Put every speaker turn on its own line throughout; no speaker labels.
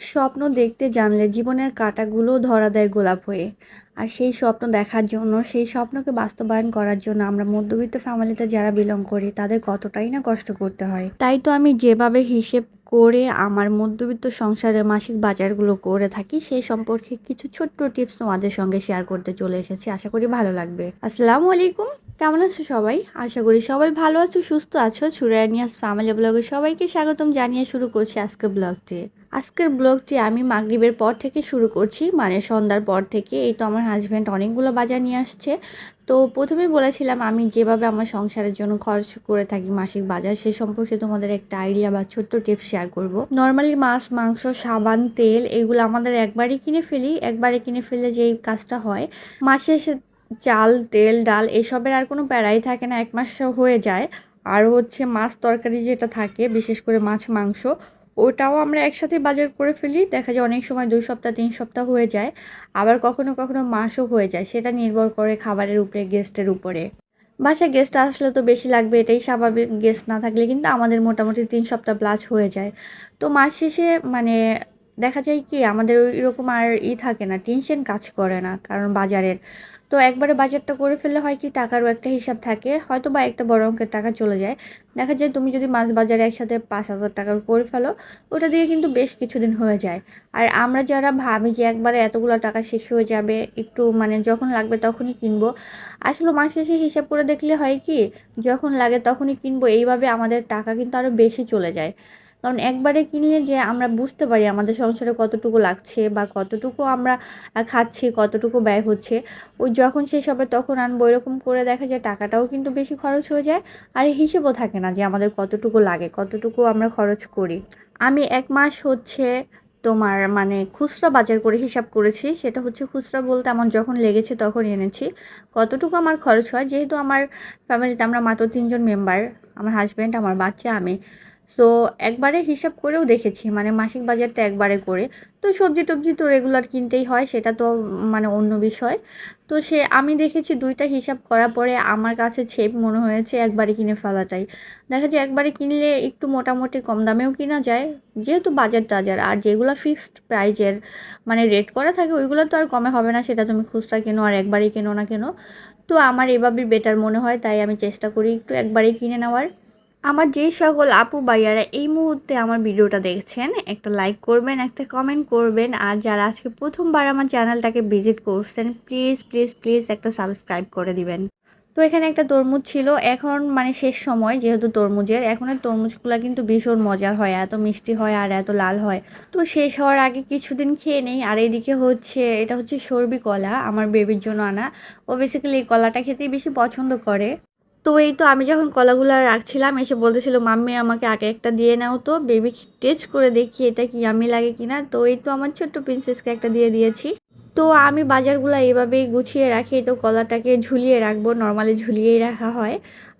স্বপ্ন দেখতে জানলে জীবনের কাঁটাগুলো ধরা দেয় গোলাপ হয়ে। আর সেই স্বপ্ন দেখার জন্য, সেই স্বপ্নকে বাস্তবায়ন করার জন্য আমরা মধ্যবিত্ত ফ্যামিলিতে যারা বিলং করি, তাদের কতটাই না কষ্ট করতে হয়। তাই তো আমি যেভাবে হিসেব করে আমার মধ্যবিত্ত সংসারের মাসিক বাজারগুলো করে থাকি সেই সম্পর্কে কিছু ছোট্ট টিপস তোমাদের সঙ্গে শেয়ার করতে চলে এসেছি। আশা করি ভালো লাগবে। আসসালামু আলাইকুম। কেমন আছো সবাই? আশা করি সবাই ভালো আছো, সুস্থ আছো। সুরানিয়াস ফ্যামিলি ব্লগে সবাইকে স্বাগতম জানিয়ে শুরু করছি আজকের ব্লগটি আজকের ব্লগটি আমি মাগরিবের পর থেকে শুরু করছি মানে সন্ধ্যার পর থেকে। এই তো আমার হাজব্যান্ড অনেকগুলো বাজার নিয়ে আসছে। তো প্রথমে বলেছিলাম আমি যেভাবে আমার সংসারের জন্য খরচ করে থাকি মাসিক বাজার, সে সম্পর্কে তোমাদের একটা আইডিয়া বা ছোট্ট টিপস শেয়ার করব। নর্মালি মাছ, মাংস, সাবান, তেল এগুলো আমাদের একবারই কিনে ফেলি, একবারে কিনে ফেললে যেই কাজটা হয় মাসে চাল, তেল, ডাল এসবের আর কোনো প্যারাই থাকে না, এক মাস হয়ে যায়। আর হচ্ছে মাছ তরকারি যেটা থাকে, বিশেষ করে মাছ, মাংস ওটাও আমরা একসাথে বাজার করে ফেলি। দেখা যায় অনেক সময় দুই সপ্তাহ, তিন সপ্তাহ হয়ে যায়। আবার কখনো কখনো মাসও হয়ে যায়। সেটা নির্ভর করে খাবারের উপরে গেস্টের উপরে। বাসায় গেস্ট আসলে তো বেশি লাগবে, এটাই স্বাভাবিক। গেস্ট না থাকলে কিন্তু আমাদের মোটামুটি তিন সপ্তাহ প্লাস হয়ে যায়। তো মাস শেষে মানে দেখা যায় কি, আমাদের ওই রকম আর ই থাকে না টেনশন কাজ করে না। কারণ বাজারের। তো একবারে বাজারটা করে ফেললে হয় কি, টাকারও একটা হিসাব থাকে হয়তো বা একটা বড় অঙ্কের টাকা চলে যায়। দেখা যায় তুমি যদি মাছ বাজারে একসাথে পাঁচ হাজার টাকার করে ফেলো, ওটা দিয়ে কিন্তু বেশ কিছুদিন হয়ে যায়। আর আমরা যারা ভাবি যে একবারে এতগুলো টাকা শেষ হয়ে যাবে, একটু মানে যখন লাগবে তখনই কিনবো। আসলে মাস শেষে হিসাব করে দেখলে হয় কি, যখন লাগে তখনই কিনবো, এইভাবে আমাদের টাকা কিন্তু আরও বেশি চলে যায়। কারণ একবারে কিনলে যে আমরা বুঝতে পারি আমাদের সংসারে কতটুকু লাগছে বা কতটুকু আমরা খাচ্ছি, কতটুকু ব্যয় হচ্ছে ওই যখন শেষ হবে তখন আনব এরকম করে দেখা যায় টাকাটাও কিন্তু বেশি খরচ হয়ে যায় আর হিসেবও থাকে না যে আমাদের কতটুকু লাগে, কতটুকু আমরা খরচ করি। আমি এক মাস হচ্ছে তোমার মানে খুচরা বাজার করে হিসাব করেছি, সেটা হচ্ছে খুচরা বলতে আমার যখন লেগেছে তখন এনেছি। কতটুকু আমার খরচ হয়, যেহেতু আমার ফ্যামিলিতে আমরা মাত্র তিনজন মেম্বার আমার হাজব্যান্ড আমার বাচ্চা, আমি। সো একবারে হিসাব করেও দেখেছি মানে মাসিক বাজারটা একবারে করে। তো সবজি টবজি তো রেগুলার কিনতেই হয়, সেটা তো মানে অন্য বিষয়। তো সে, আমি দেখেছি দুইটা হিসাব করার পরে আমার কাছে ছেপ মনে হয়েছে একবারে কিনে ফেলাটাই। দেখা যায় একবারে কিনলে একটু মোটামুটি কম দামেও কিনা যায়, যেহেতু বাজার টাজার আর যেগুলো ফিক্সড প্রাইজের মানে রেট করা থাকে, ওইগুলো তো আর কমে হবে না, সেটা তুমি খুচরা কেনো আর একবারেই কেনো না কেনো। তো আমার এভাবেই বেটার মনে হয়, তাই আমি চেষ্টা করি একটু একবারেই কিনে নেওয়ার। আমার যেই সকল আপু ভাইয়ারা এই মুহূর্তে আমার ভিডিওটা দেখছেন, একটা লাইক করবেন, একটা কমেন্ট করবেন। আর যারা আজকে প্রথমবার আমার চ্যানেলটাকে ভিজিট করছেন প্লিজ প্লিজ প্লিজ একটা সাবস্ক্রাইব করে দিবেন। তো এখানে একটা তরমুজ ছিল। এখন মানে শেষ সময়, যেহেতু তরমুজের। এখনের তরমুজগুলো কিন্তু ভীষণ মজার হয়, এত মিষ্টি হয় আর এত লাল হয়। তো শেষ হওয়ার আগে কিছুদিন খেয়ে নেই। আর এইদিকে হচ্ছে, এটা হচ্ছে সর্বি কলা, আমার বেবির জন্য আনা। ও বেসিক্যালি এই কলাটা খেতেই বেশি পছন্দ করে। তো এই তো আমি যখন কলাগুলো রাখছিলাম, এসে বলতেছিল, মাম্মি, আমাকে আগে একটা দিয়ে নাও তো বেবি টেস্ট করে দেখি এটা কি আমি লাগে কিনা। তো এই তো আমার ছোট্ট প্রিন্সেসকে একটা দিয়ে দিয়েছি। তো আমি বাজারগুলো এইভাবেই গুছিয়ে রাখি তো কলাটাকে ঝুলিয়ে রাখব নর্মালি ঝুলিয়েই রাখা হয়।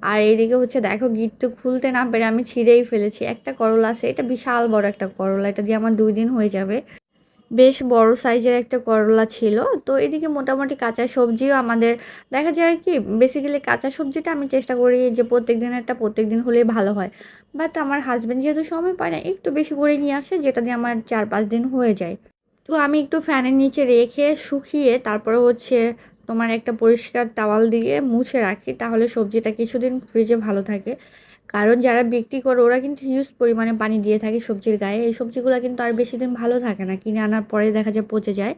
আর এইদিকে হচ্ছে, দেখো, গিট তো খুলতে না পেরে আমি ছিঁড়েই ফেলেছি। একটা করলা আছে, এটা বিশাল বড় একটা করলা, এটা দিয়ে আমার দুই দিন হয়ে যাবে। বেশ বড় সাইজের একটা করলা ছিল। তো এদিকে মোটামুটি কাঁচা সবজিও আমাদের দেখা যায় কি বেসিক্যালি কাঁচা সবজিটা আমি চেষ্টা করি যে প্রত্যেক দিনেরটা প্রত্যেক দিন হলেই ভালো হয়। বাট আমার হাজব্যান্ড যেহেতু সময় পায় না, একটু বেশি করে নিয়ে আসে, যেটা দিয়ে আমার চার পাঁচ দিন হয়ে যায়। তো আমি একটু ফ্যানের নিচে রেখে শুকিয়ে তারপরে হচ্ছে তোমার একটা পরিষ্কার টাওয়াল দিয়ে মুছে রাখি, তাহলে সবজিটা কিছুদিন ফ্রিজে ভালো থাকে। কারণ যারা বিক্রি করে, ওরা কিন্তু হিউজ পরিমাণে পানি দিয়ে থাকে সবজির গায়ে। এই সবজিগুলো কিন্তু আর বেশি দিন ভালো থাকে না, কিনে আনার পরে দেখা যায় পচে যায়।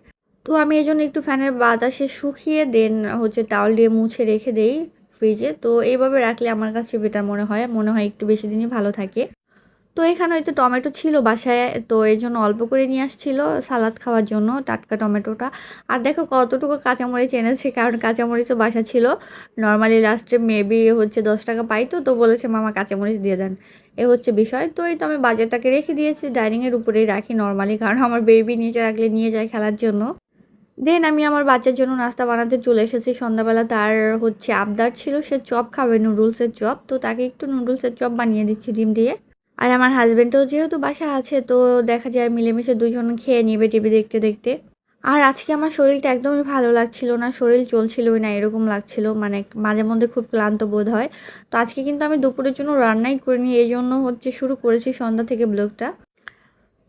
তো আমি এই জন্য একটু ফ্যানের বাতাসে শুকিয়ে, দেন হচ্ছে টাওয়াল দিয়ে মুছে রেখে দেই ফ্রিজে তো এইভাবে রাখলে আমার কাছে বেটার মনে হয়। মনে হয় একটু বেশি দিনই ভালো থাকে। তো এখানে হয়তো টমেটো ছিল বাসায়, তো এই জন্য অল্প করে নিয়ে আসছিল সালাদ খাওয়ার জন্য টাটকা টমেটোটা। আর দেখো কতটুকু কাঁচামরিচ এনেছে, কারণ কাঁচামরিচও বাসা ছিল। নর্মালি লাস্টে মেবি হচ্ছে দশ টাকা পাইতো তো বলেছে, মামা, কাঁচামরিচ দিয়ে দেন। এ হচ্ছে বিষয়। তো এই তো আমি বাজারটাকে রেখে দিয়েছি ডাইনিংয়ের উপরেই রাখি নর্মালি কারণ আমার বেবি নিচে রাখলে নিয়ে যায় খেলার জন্য। দেন আমি আমার বাচ্চার জন্য নাস্তা বানাতে চলে এসেছি। সন্ধ্যাবেলা তার হচ্ছে আবদার ছিল, সে চপ খাবে, নুডলসের চপ। তো তাকে একটু নুডলসের চপ বানিয়ে দিচ্ছি, ডিম দিয়ে। আর আমার হাজব্যান্ডও যেহেতু বাসা আছে, তো দেখা যায় মিলেমিশে দুজন খেয়ে নিবে টিভি দেখতে দেখতে। আর আজকে আমার শরীরটা একদমই ভালো লাগছিল না, শরীর চলছিলই না, এরকম লাগছিল। মানে মাঝে মধ্যে খুব ক্লান্ত বোধ হয়। তো আজকে কিন্তু আমি দুপুরের জন্য রান্নাই করিনি এই জন্য হচ্ছে শুরু করেছি সন্ধ্যা থেকে ব্লগটা।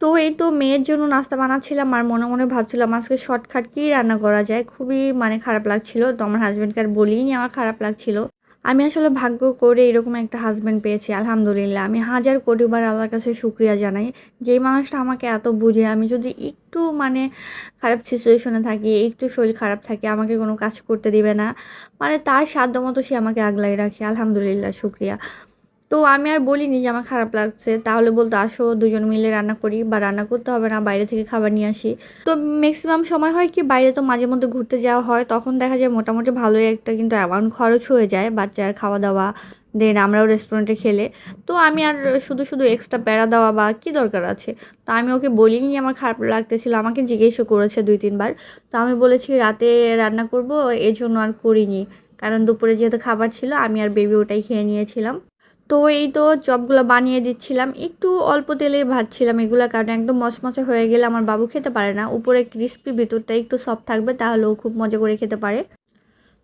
তো এই তো মেয়ের জন্য নাস্তা বানাচ্ছিলাম আর মনে মনে ভাবছিলাম আজকে শর্টকাট কী রান্না করা যায়। খুবই মানে খারাপ লাগছিল, তো আমার হাজব্যান্ডকে আর বলিনি, আমার খারাপ লাগছিল। আমি আসলে ভাগ্য করে এরকম একটা হাজব্যান্ড পেয়েছি, আলহামদুলিল্লাহ। আমি হাজার কোটিবার আল্লাহর কাছে শুক্রিয়া জানাই। যেই মানুষটা আমাকে এত বুঝে, আমি যদি একটু মানে খারাপ সিচুয়েশনে থাকি, একটু শরীর খারাপ থাকে, আমাকে কোনো কাজ করতে দিবে না মানে তার সাধ্য মতো সে আমাকে আগলাই রাখে, আলহামদুলিল্লাহ, শুক্রিয়া। তো আমি আর বলিনি যে আমার খারাপ লাগছে। তাহলে বলতো, আসো দুজন মিলে রান্না করি বা রান্না করতে হবে না, বাইরে থেকে খাবার নিয়ে আসি। তো ম্যাক্সিমাম সময় হয় কি, বাইরে তো মাঝে মধ্যে ঘুরতে যাওয়া হয়। তখন দেখা যায় মোটামুটি ভালোই একটা কিন্তু অ্যামাউন্ট খরচ হয়ে যায় বাচ্চার খাওয়া দাওয়া দেন আমরাও রেস্টুরেন্টে খেলে। তো আমি আর শুধু শুধু এক্সট্রা প্যারা দেওয়া বা কী দরকার আছে? তো আমি ওকে বলিনি আমার খারাপ লাগতেছিল, আমাকে জিজ্ঞেসও করেছে দুই তিনবার তো আমি বলেছি রাতে রান্না করব এই জন্য আর করিনি। কারণ দুপুরে যেহেতু খাবার ছিল, আমি আর বেবি ওটাই খেয়ে নিয়েছিলাম। তো এই তো চপগুলো বানিয়ে দিচ্ছিলাম। একটু অল্প তেলে ভাজছিলাম এগুলো, কারণ একদম মচমচে হয়ে গেলে আমার বাবু খেতে পারে না। উপরে ক্রিস্পি ভিতরটা একটু সফট থাকবে, তাহলে ও খুব মজা করে খেতে পারে।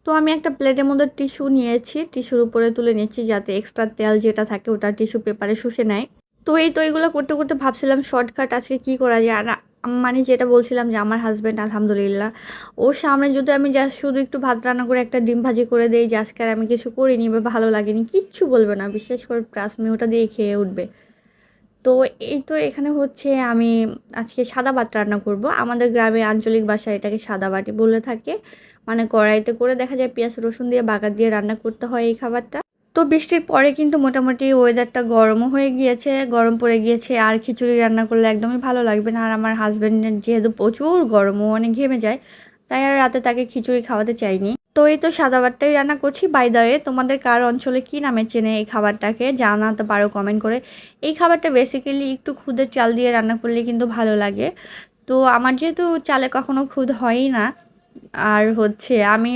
তো আমি একটা প্লেটের মধ্যে টিস্যু নিয়েছি। টিস্যুর উপরে তুলে নিচ্ছি যাতে এক্সট্রা তেল যেটা থাকে ওটা টিস্যু পেপারে শুষে নেয়। তো এই তো এগুলো করতে করতে ভাবছিলাম শর্টকাট আজকে কী করা যায়? আর মানে যেটা বলছিলাম যে আমার হাজব্যান্ড আলহামদুলিল্লাহ। ওর সামনে যদি আমি জাস্ট শুধু একটু ভাত রান্না করে একটা ডিম ভাজি করে দিই, যে আজকে আর আমি কিছু করিনি বা ভালো লাগেনি, কিচ্ছু বলবে না। বিশেষ করে মি ওটা দিয়ে খেয়ে উঠবে। তো এই তো এখানে হচ্ছে আমি আজকে সাদা ভাত রান্না করব। আমাদের গ্রামে আঞ্চলিক ভাষায় এটাকে সাদা বাটি বলে থাকে। মানে কড়াইতে করে দেখা যায় পেঁয়াজ, রসুন দিয়ে বাগার দিয়ে রান্না করতে হয় এই খাবারটা। তো বৃষ্টির পরে কিন্তু মোটামুটি ওয়েদারটা গরমও হয়ে গিয়েছে, গরম পড়ে গিয়েছে, আর খিচুড়ি রান্না করলে একদমই ভালো লাগবে না। আর আমার হাজব্যান্ডের যেহেতু প্রচুর গরমও, অনেক ঘেমে যায়, তাই আর রাতে তাকে খিচুড়ি খাওয়াতে চাইনি। তো এই তো সাদা ভাতটাই রান্না করছি। বাইদারে তোমাদের কার অঞ্চলে কী নামে চেনে এই খাবারটাকে, জানাতে পারো কমেন্ট করে। এই খাবারটা বেসিক্যালি একটু খুদের চাল দিয়ে রান্না করলে কিন্তু ভালো লাগে। তো আমার যেহেতু চালে কখনো খুদ হয়ই না আর হচ্ছে আমি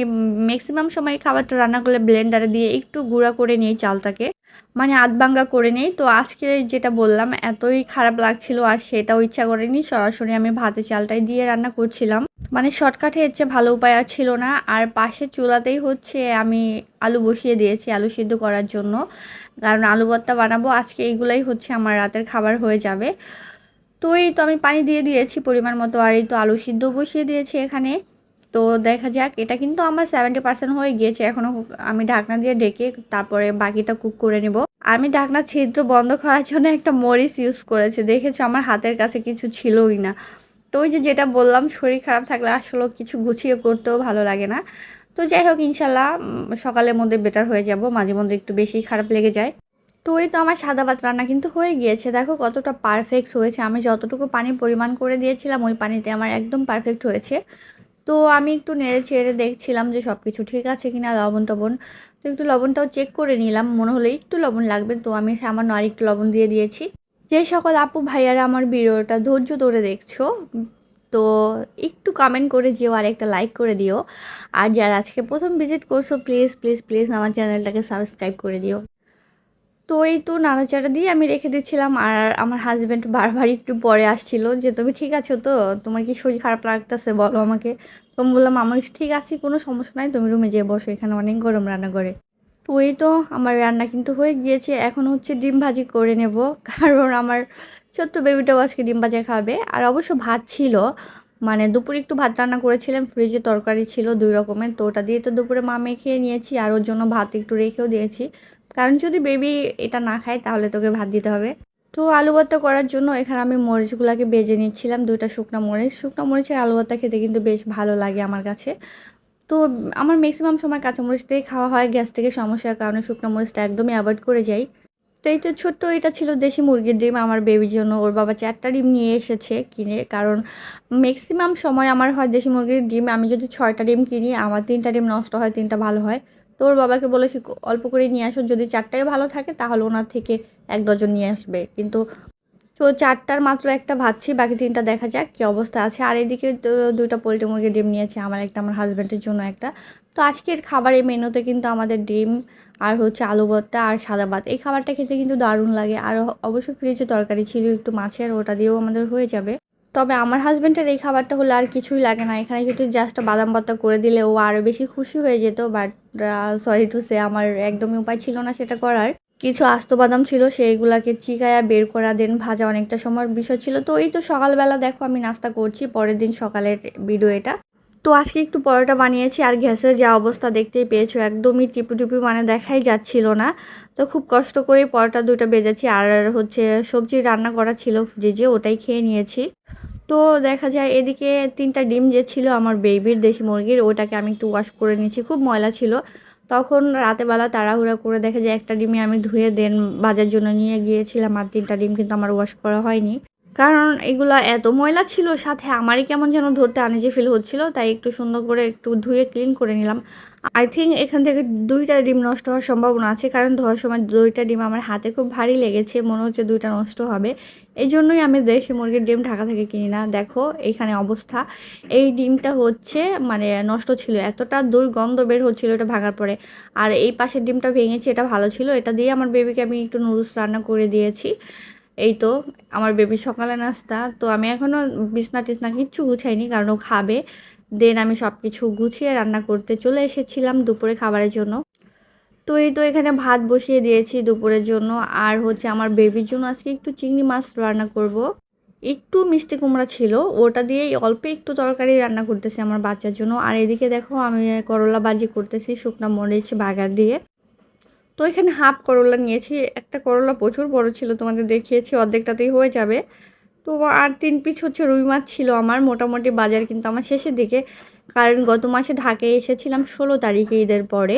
ম্যাক্সিমাম সময় খাবারটা রান্না করলে ব্লেন্ডারে দিয়ে একটু গুঁড়া করে নিই চালটাকে। মানে আধবাঙ্গা করে নেই। তো আজকে যেটা বললাম, এতই খারাপ লাগছিল আর সেটাও ইচ্ছা করেনি। সরাসরি আমি ভাতে চালটাই দিয়ে রান্না করছিলাম। মানে শর্টকাটে চেয়ে ভালো উপায় ছিল না। আর পাশের চুলাতেই হচ্ছে আমি আলু বসিয়ে দিয়েছি আলু সিদ্ধ করার জন্য। কারণ আলু ভর্তা বানাবো, আজকে এইগুলাই হচ্ছে আমার রাতের খাবার হয়ে যাবে। তো এই তো আমি পানি দিয়ে দিয়েছি পরিমাণ মতো। আর এই তো আলু সিদ্ধ বসিয়ে দিয়েছি এখানে। তো দেখা যাক, এটা কিন্তু আমার সেভেন্টি পার্সেন্ট হয়ে গিয়েছে। এখনও আমি ঢাকনা দিয়ে ডেকে তারপরে বাকিটা কুক করে নেব। আমি ঢাকনা ছিদ্র বন্ধ করার জন্য একটা মরিচ ইউজ করেছি। দেখেছ, আমার হাতের কাছে কিছু ছিলই না। তো ওই যে যেটা বললাম, শরীর খারাপ থাকলে আসলে কিছু গুছিয়ে করতেও ভালো লাগে না। তো যাই হোক, ইনশাল্লাহ সকালের মধ্যে বেটার হয়ে যাব। মাঝে মধ্যে একটু বেশি খারাপ লেগে যায়। তো ওই তো আমার সাদা ভাত রান্না কিন্তু হয়ে গিয়েছে। দেখো কতটা পারফেক্ট হয়েছে। আমি যতটুকু পানি পরিমাণ করে দিয়েছিলাম, ওই পানিতে আমার একদম পারফেক্ট হয়েছে। তো আমি একটু নেড়ে চেড়ে দেখছিলাম যে সব কিছু ঠিক আছে কি না লবণ টবণ। তো একটু লবণটাও চেক করে নিলাম, মনে হলো একটু লবণ লাগবে। তো আমি সামান্য আর একটু লবণ দিয়ে দিয়েছি। যে সকল আপু, ভাইয়ারা আমার ভিডিওটা ধৈর্য ধরে দেখছ, তো একটু কমেন্ট করে যেও আর একটা লাইক করে দিও। আর যারা আজকে প্রথম ভিজিট করছ প্লিজ প্লিজ প্লিজ আমার চ্যানেলটাকে সাবস্ক্রাইব করে দিও। তো এই তো নাড়াচাড়া দিয়ে আমি রেখে দিচ্ছিলাম আর আমার হাজব্যান্ড বারবার একটু পরে আসছিল যে, তুমি ঠিক আছো তো? তোমার কি শরীর খারাপ লাগতেছে? বলো আমাকে। তো আমি বললাম, আমার ঠিক আছি, কোনো সমস্যা নাই, তুমি রুমে যেয়ে বসো, এখানে অনেক গরম রান্না করে তো ওই তো আমার রান্না কিন্তু হয়ে গিয়েছে। এখন হচ্ছে ডিম ভাজি করে নেব, কারণ আমার ছোট্ট বেবিটাও আজকে ডিম ভাজা খাবে। আর অবশ্য ভাত ছিল মানে দুপুরে একটু ভাত রান্না করেছিলাম ফ্রিজে তরকারি ছিল দুই রকমের, তো ওটা দিয়ে তো দুপুরে মা মেখে নিয়েছি, আর ওর জন্য ভাত একটু রেখেও দিয়েছি। কারণ যদি বেবি এটা না খায়, তাহলে তোকে ভাত দিতে হবে। তো আলু ভর্তা করার জন্য এখানে আমি মরিচগুলোকে বেজে নিচ্ছিলাম, দুইটা শুকনো মরিচ। শুকনো মরিচের আলু ভর্তা খেতে কিন্তু বেশ ভালো লাগে আমার কাছে। তো আমার ম্যাক্সিমাম সময় কাঁচামরিচ দিয়ে খাওয়া হয়, গ্যাস থেকে সমস্যার কারণে শুকনো মরিচটা একদমই অ্যাভয়েড করে যাই। তো এই তো ছোট্ট এটা ছিল দেশি মুরগির ডিম, আমার বেবির জন্য। ওর বাবা চারটা ডিম নিয়ে এসেছে কিনে, কারণ ম্যাক্সিমাম সময় আমার হয় দেশি মুরগির ডিম। আমি যদি ছয়টা ডিম কিনি, আমার তিনটা ডিম নষ্ট হয়, তিনটা ভালো হয়। তো ওর বাবাকে বলেছি অল্প করে নিয়ে আসো, যদি চারটায় ভালো থাকে তাহলে ওনার থেকে এক ডজন নিয়ে আসবে। কিন্তু তো চারটার মাত্র একটা ভাবছি, বাকি তিনটা দেখা যাক কী অবস্থা আছে। আর এদিকে দুইটা পোলট্রি মুরগির ডিম নিয়েছে, আমার একটা আমার হাজব্যান্ডের জন্য একটা। তো আজকের খাবারের মেনুতে কিন্তু আমাদের ডিম আর হচ্ছে আলু ভর্তা আর সাদা ভাত। এই খাবারটা খেতে কিন্তু দারুণ লাগে। আর অবশ্যই ফ্রিজে তরকারি ছিল, একটু মাছের, ওটা দিয়েও আমাদের হয়ে যাবে। তবে আমার হাজব্যান্ডের এই খাবারটা হলে আর কিছুই লাগে না। এখানে যদি জাস্ট বাদাম পাতা করে দিলে ও আরও বেশি খুশি হয়ে যেত বাট সরি টু সে আমার একদমই উপায় ছিল না সেটা করার। কিছু আস্ত বাদাম ছিল, সেইগুলাকে চিকায়া বের করা দেন ভাজা অনেকটা সময় বিষয় ছিল। তো এই তো সকালবেলা দেখো আমি নাস্তা করছি, পরের দিন সকালের ভিডিও এটা। তো আজকে একটু পরোটা বানিয়েছি আর গ্যাসের যা অবস্থা দেখতেই পেয়েছ, একদমই টিপু টিপু মানে দেখাই যাচ্ছিল না। তো খুব কষ্ট করে পরোটা দুটো বেজেছি আর হচ্ছে সবজি রান্না করা ছিল ফ্রিজে, ওটাই খেয়ে নিয়েছি। তো দেখা যায় এদিকে তিনটা ডিম যে ছিল আমার বেবির দেশি মুরগির, ওটাকে আমি একটু ওয়াশ করে নিয়েছি, খুব ময়লা ছিল। তখন রাতেবেলা তাড়াহুড়া করে দেখা যায় একটা ডিমে আমি ধুয়ে দেন বাজার জন্য নিয়ে গিয়েছিলাম আর তিনটা ডিম কিন্তু আমার ওয়াশ করা হয়নি। কারণ এগুলা এত ময়লা ছিল, সাথে আমারই কেমন যেন ধরতে আনিজে ফিল হচ্ছিল, তাই একটু সুন্দর করে একটু ধুয়ে ক্লিন করে নিলাম। আই থিঙ্ক এখান থেকে দুইটা ডিম নষ্ট হওয়ার সম্ভাবনা আছে, কারণ ধোয়ার সময় দুইটা ডিম আমার হাতে খুব ভারী লেগেছে, মনে হচ্ছে দুইটা নষ্ট হবে। এই জন্যই আমি দেশি মুরগির ডিম ঢাকা থেকে কিনি না। দেখো এইখানে অবস্থা। এই ডিমটা হচ্ছে মানে নষ্ট ছিল, এতটা দুর্গন্ধ বের হচ্ছিল এটা ভাঙার পরে। আর এই পাশের ডিমটা ভেঙেছি, এটা ভালো ছিল, এটা দিয়ে আমার বেবিকে আমি একটু নুডলস রান্না করে দিয়েছি। এই তো, আমার বেবি সকালে নাস্তা, তো আমি এখনও বিছনা টিছনা কিচ্ছু গুছাইনি কারণ ও খাবে। দেন আমি সব কিছু গুছিয়ে রান্না করতে চলে এসেছিলাম দুপুরে খাবারের জন্য। তো এই তো এখানে ভাত বসিয়ে দিয়েছি দুপুরের জন্য। আর হচ্ছে আমার বেবির জন্য আজকে একটু চিংড়ি মাছ রান্না করব। একটু মিষ্টি কুমড়া ছিল, ওটা দিয়ে অল্প একটু তরকারি রান্না করতেছি আমার বাচ্চার জন্য। আর এদিকে দেখো আমি করলা বাজি করতেছি শুকনো মরিচ বাগার দিয়ে। তো এখানে হাফ করলা নিয়েছি, একটা করলা প্রচুর বড় ছিল, তোমাদের দেখিয়েছি, অর্ধেকটাতেই হয়ে যাবে। তো আর তিন পিস হচ্ছে রুই মাছ ছিল আমার, মোটামুটি বাজার কিন্তু আমার শেষের দিকে। কারণ গত মাসে ঢাকায় এসেছিলাম ষোলো তারিখে ঈদের পরে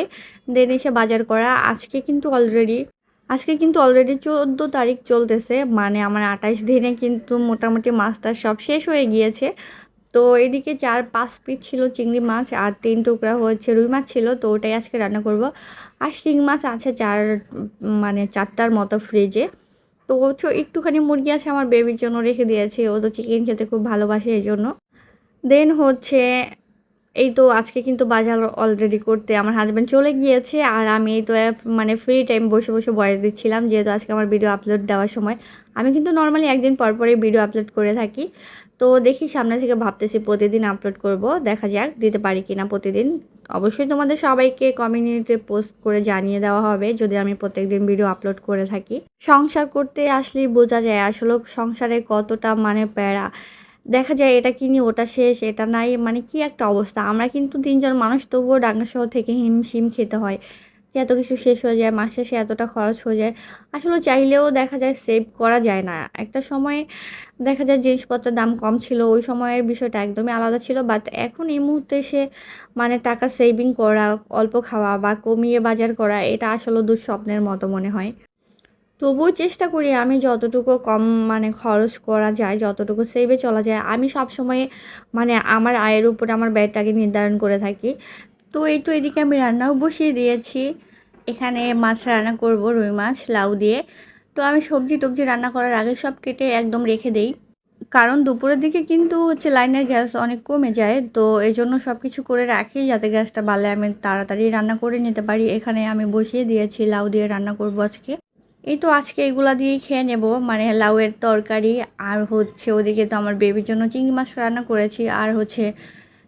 দেন এসে বাজার করা, আজকে কিন্তু অলরেডি আজকে কিন্তু অলরেডি চোদ্দ তারিখ চলতেছে মানে আমার আঠাশ দিনে কিন্তু মোটামুটি মাছটা সব শেষ হয়ে গিয়েছে। তো এদিকে চার পাঁচ পিস ছিল চিংড়ি মাছ আর তিন টুকরা হচ্ছে রুই মাছ ছিল, তো ওটাই আজকে রান্না করব। আর শিং মাছ আছে চার মানে চারটার মতো ফ্রিজে তো হচ্ছে একটুখানি মুরগি আছে আমার বেবির জন্য রেখে দিয়েছি, ও তো চিকেন খেতে খুব ভালোবাসে এই জন্য। দেন হচ্ছে, এই তো আজকে কিন্তু বাজার অলরেডি করতে আমার হাজব্যান্ড চলে গিয়েছে, আর আমি এই তো মানে ফ্রি টাইম বসে বসে বয়স দিচ্ছিলাম, যেহেতু আজকে আমার ভিডিও আপলোড দেওয়ার সময়। আমি কিন্তু নর্মালি একদিন পর পরে ভিডিও আপলোড করে থাকি। তো দেখি সামনে থেকে ভাবতেছি প্রতিদিন আপলোড করব, দেখা যাক দিতে পারি কিনা প্রতিদিন। অবশ্যই তোমাদের সবাইকে কমিউনিটিতে পোস্ট করে জানিয়ে দেওয়া হবে, যদি আমি প্রত্যেকদিন ভিডিও আপলোড করে থাকি। সংসার করতে আসলেই বোঝা যায় আসলে সংসারে কতটা মানে প্যারা। দেখা যায় এটা কিনি ওটা শেষ, এটা নাই মানে কি একটা অবস্থা। আমরা কিন্তু তিনজন মানুষ, তবুও ডাঙ্গা শহর থেকে হিমশিম খেতে হয়। যে এত কিছু শেষ হয়ে যায়, মাস শেষে এতটা খরচ হয়ে যায়, আসলে চাইলেও দেখা যায় সেভ করা যায় না। একটা সময় দেখা যায় জিনিসপত্রের দাম কম ছিল, ওই সময়ের বিষয়টা একদমই আলাদা ছিল বাট এখন এই মুহূর্তে সে মানে টাকা সেভিং করা, অল্প খাওয়া বা কমিয়ে বাজার করা, এটা আসলে দুঃস্বপ্নের মতো মনে হয়। তবুও চেষ্টা করি আমি যতটুকু কম মানে খরচ করা যায়, যতটুকু সেভে চলা যায়, আমি সব সময় মানে আমার আয়ের উপরে, আমার ব্যয়টাকে নির্ধারণ করে থাকি। তো এই তো এদিকে আমি রান্নাও বসিয়ে দিয়েছি। এখানে মাছ রান্না করব, রুই মাছ, লাউ দিয়ে। তো আমি সবজি টবজি রান্না করার আগে সব কেটে একদম রেখে দেই। কারণ দুপুরের দিকে কিন্তু হচ্ছে লাইনের গ্যাস অনেক কমে যায়, তো এই জন্য সব কিছু করে রাখি যাতে গ্যাসটা বাড়লে আমি তাড়াতাড়ি রান্না করে নিতে পারি। এখানে আমি বসিয়ে দিয়েছি, লাউ দিয়ে রান্না করব আজকে। এই তো আজকে এগুলা দিয়েই খেয়ে নেব মানে লাউয়ের তরকারি আর হচ্ছে ওদিকে তো আমার বেবির জন্য চিংড়ি মাছ রান্না করেছি, আর হচ্ছে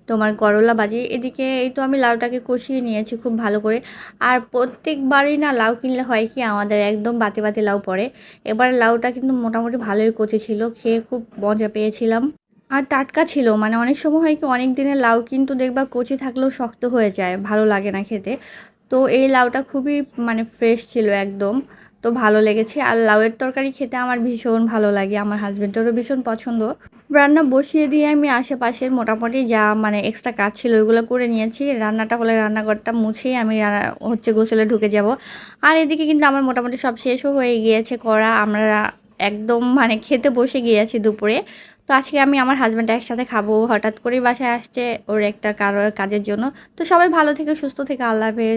তোমার করলা বাজি। এদিকে এই তো আমি লাউটাকে কষিয়ে নিয়েছি খুব ভালো করে। আর প্রত্যেকবারই না লাউ কিনলে হয় কি, আমাদের একদম বাতি বাতি লাউ পড়ে। এবার লাউটা কিন্তু মোটামুটি ভালোই কচি ছিল, খেয়ে খুব মজা পেয়েছিলাম। আর টাটকা ছিল মানে অনেক সময় হয় কি, অনেক দিনের লাউ কিন্তু দেখবা কচি থাকলেও শক্ত হয়ে যায়, ভালো লাগে না খেতে। তো এই লাউটা খুবই মানে ফ্রেশ ছিল একদম। তো ভালো লেগেছে। আর লাউয়ের তরকারি খেতে আমার ভীষণ ভালো লাগে। আমার হাজব্যান্ডেরও ভীষণ পছন্দ। রান্না বসিয়ে দিয়ে আমি আশেপাশের মোটামুটি যা মানে এক্সট্রা কাজ ছিল ওইগুলো করে নিয়েছি। রান্নাটা হলে রান্নাঘরটা মুছেই আমি হচ্ছে গোসলে ঢুকে যাব। আর এদিকে কিন্তু আমার মোটামুটি সব শেষও হয়ে গিয়েছে করা। আমরা একদম মানে খেতে বসে গিয়েছি দুপুরে। তো আজকে আমি আমার হাজব্যান্ড একসাথে খাব। হঠাৎ করেই বাসায় আসছে ওর একটা কারও কাজের জন্য। তো সবাই ভালো থেকে, সুস্থ থেকে। আল্লাহ হাফেজ।